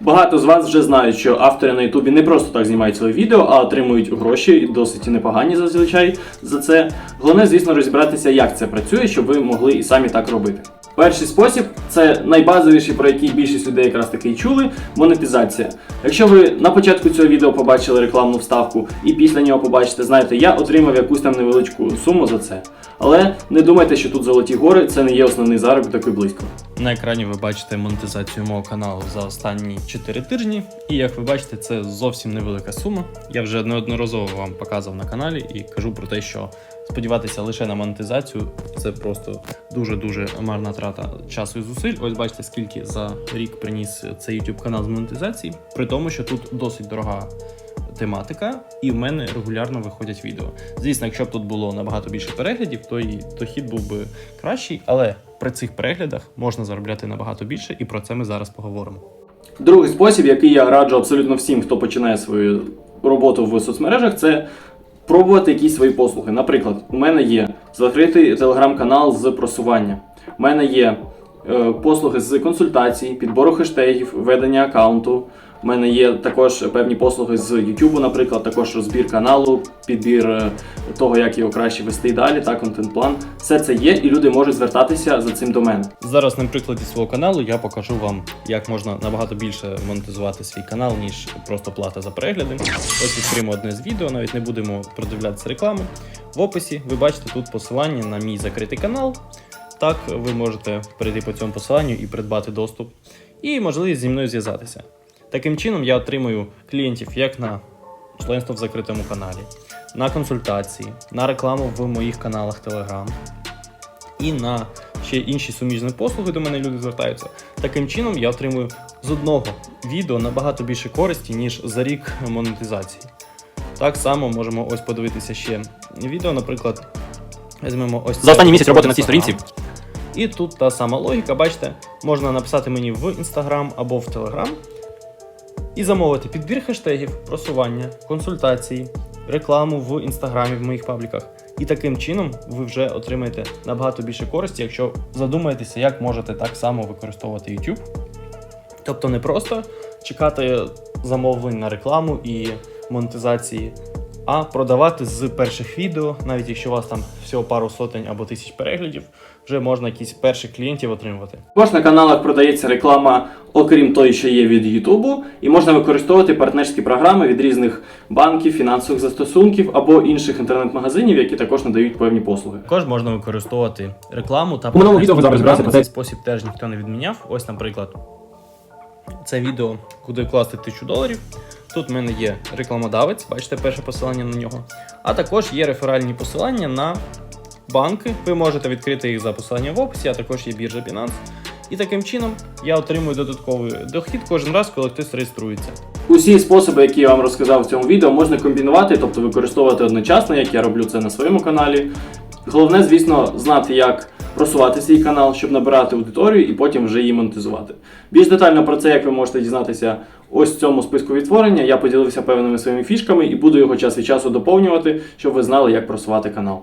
Багато з вас вже знають, що автори на Ютубі не просто так знімають свої відео, а отримують гроші, досить непогані зазвичай за це. Головне, звісно, розібратися, як це працює, щоб ви могли і самі так робити. Перший спосіб це найбазовіший, про який більшість людей якраз таки чули монетизація. Якщо ви на початку цього відео побачили рекламну вставку і після нього побачите, знаєте, я отримав якусь там невеличку суму за це. Але не думайте, що тут золоті гори це не є основний заробіток і близько. На екрані ви бачите монетизацію мого каналу за останні 4 тижні. І як ви бачите, це зовсім невелика сума. Я вже неодноразово вам показав на каналі і кажу про те, що сподіватися лише на монетизацію це просто дуже-дуже марна трата часу і зусиль. Ось бачите, скільки за рік приніс цей YouTube канал з монетизації, при тому, що тут досить дорога. Тематика, і в мене регулярно виходять відео. Звісно, якщо б тут було набагато більше переглядів, то і то хід був би кращий, але при цих переглядах можна заробляти набагато більше, і про це ми зараз поговоримо. Другий спосіб, який я раджу абсолютно всім, хто починає свою роботу в соцмережах, це пробувати якісь свої послуги. Наприклад, у мене є закритий телеграм-канал з просування. У мене є е, послуги з консультацій, підбору хештегів, ведення аккаунту. У мене є також певні послуги з YouTube, наприклад, також розбір каналу, підбір е, того, як його краще вести далі, та контент-план. Все це є, і люди можуть звертатися за цим до мене. Зараз на прикладі свого каналу я покажу вам, як можна набагато більше монетизувати свій канал, ніж просто плата за перегляди. Ось відкриємо одне з відео, навіть не будемо продивлятися реклами. В описі ви бачите тут посилання на мій закритий канал. Так, ви можете перейти по цьому посиланню і придбати доступ, і можливість зі мною зв'язатися. Таким чином, я отримую клієнтів як на членство в закритому каналі, на консультації, на рекламу в моїх каналах Telegram і на ще інші суміжні послуги до мене люди звертаються. Таким чином я отримую з одного відео набагато більше користі, ніж за рік монетизації. Так само можемо ось подивитися ще відео, наприклад, візьмемо ось За останній місяць роботи на цій сторінці. І тут та сама логіка, бачите, можна написати мені в Instagram або в Telegram і замовити підбір хештегів, просування, консультації, рекламу в інстаграмі в моїх пабліках. І таким чином ви вже отримаєте набагато більше користі, якщо задумаєтеся, як можете так само використовувати YouTube. Тобто не просто чекати замовлень на рекламу і монетизації, а продавати з перших відео, навіть якщо у вас там всього пару сотень або тисяч переглядів, вже можна якісь перших клієнтів отримувати. Також на каналах продається реклама, окрім тої, що є від Ютубу, і можна використовувати партнерські програми від різних банків, фінансових застосунків або інших інтернет-магазинів, які також надають певні послуги. Також можна використовувати рекламу та У відео ви зараз програми. про Цей спосіб теж ніхто не відміняв. Ось, наприклад, це відео, куди вкласти 1000 доларів. Тут в мене є рекламодавець, бачите перше посилання на нього. А також є реферальні посилання на банки. Ви можете відкрити їх за посиланням в описі, а також є біржа Binance. І таким чином я отримую додатковий дохід кожен раз, коли хтось реєструється. Усі способи, які я вам розказав в цьому відео, можна комбінувати, тобто використовувати одночасно, як я роблю це на своєму каналі. Головне, звісно, знати, як просувати свій канал, щоб набирати аудиторію і потім вже її монетизувати. Більш детально про це, як ви можете дізнатися ось в цьому списку відтворення, я поділився певними своїми фішками і буду його час від часу доповнювати, щоб ви знали, як просувати канал.